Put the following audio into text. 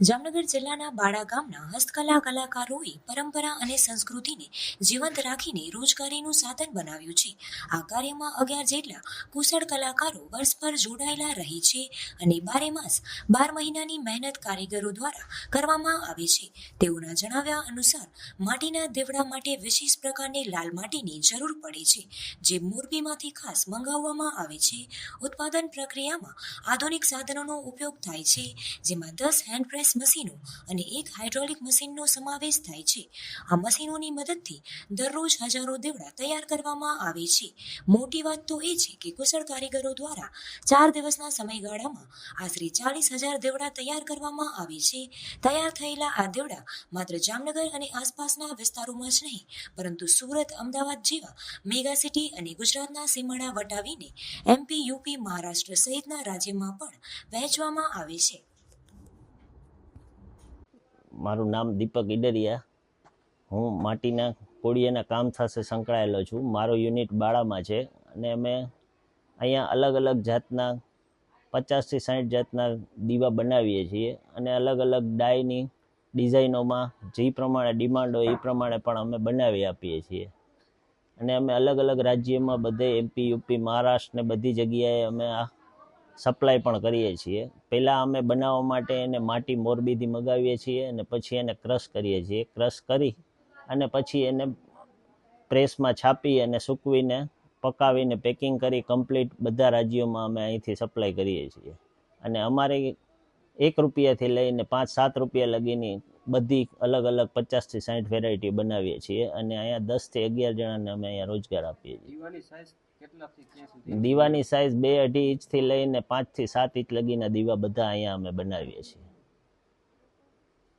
જામનગર જિલ્લાના બાળા ગામના હસ્તકલા કલાકારોએ પરંપરા અને સંસ્કૃતિને જીવંત રાખીને રોજગારીનું સાધન બનાવ્યું છે. આ કાર્યમાં અગિયાર જેટલા કુશળ કલાકારો વર્ષભર જોડાયેલા રહે છે અને બારે માસ, બાર મહિનાની મહેનત કારીગરો દ્વારા કરવામાં આવે છે. તેઓના જણાવ્યા અનુસાર, માટીના દેવડા માટે વિશેષ પ્રકારની લાલ માટીની જરૂર પડે છે, જે મોરબીમાંથી ખાસ મંગાવવામાં આવે છે. ઉત્પાદન પ્રક્રિયામાં આધુનિક સાધનોનો ઉપયોગ થાય છે, જેમાં દસ હેન્ડ મશીનો અને એક હાઇડ્રોલિક મશીનનો સમાવેશ થાય છે. આ મશીનોની મદદથી દરરોજ હજારો દેવડા તૈયાર કરવામાં આવે છે. મોટી વાત તો એ છે કે કુશળ કારીગરો દ્વારા ચાર દિવસના સમયગાળામાં આશરે ચાલીસ હજાર દેવડા તૈયાર કરવામાં આવે છે. તૈયાર થયેલા આ દેવડા માત્ર જામનગર અને આસપાસના વિસ્તારોમાં જ નહીં, પરંતુ સુરત, અમદાવાદ જેવા મેગા સિટી અને ગુજરાતના સીમાડા વટાવીને એમપી, યુપી, મહારાષ્ટ્ર સહિતના રાજ્યમાં પણ વહેંચવામાં આવે છે. મારું નામ દીપક ઈડરિયા. હું માટીના કોળિયાના કામ સાથે સંકળાયેલો છું. મારો યુનિટ બાળામાં છે અને અમે અહીંયા અલગ અલગ જાતના પચાસથી સાઠ જાતના દીવા બનાવીએ છીએ અને અલગ અલગ ડાયની ડિઝાઇનોમાં જે પ્રમાણે ડિમાન્ડ હોય એ પ્રમાણે પણ અમે બનાવી આપીએ છીએ. અને અમે અલગ અલગ રાજ્યમાં બધે એમપી, યુપી, મહારાષ્ટ્ર ને બધી જગ્યાએ અમે આ સપ્લાય પણ કરીએ છીએ. પહેલાં અમે બનાવવા માટે એને માટી મોરબીથી મગાવીએ છીએ અને પછી એને ક્રશ કરીએ છીએ. ક્રશ કરી અને પછી એને પ્રેસમાં છાપી અને સૂકવીને પકાવીને પેકિંગ કરી કમ્પ્લીટ બધા રાજ્યોમાં અમે અહીંથી સપ્લાય કરીએ છીએ. અને અમારે એક રૂપિયાથી લઈને પાંચ સાત રૂપિયા લગીની બધી અલગ અલગ પચાસથી સાઠ વેરાયટી બનાવીએ છીએ અને અહીંયા દસથી અગિયાર જણાને અમે અહીંયા રોજગાર આપીએ છીએ. દીવાની સાઈઝ બે અઢી ઇંચથી લઈને પાંચથી સાત ઇંચ લગીના દીવા બધા અહીંયા અમે બનાવીએ છીએ.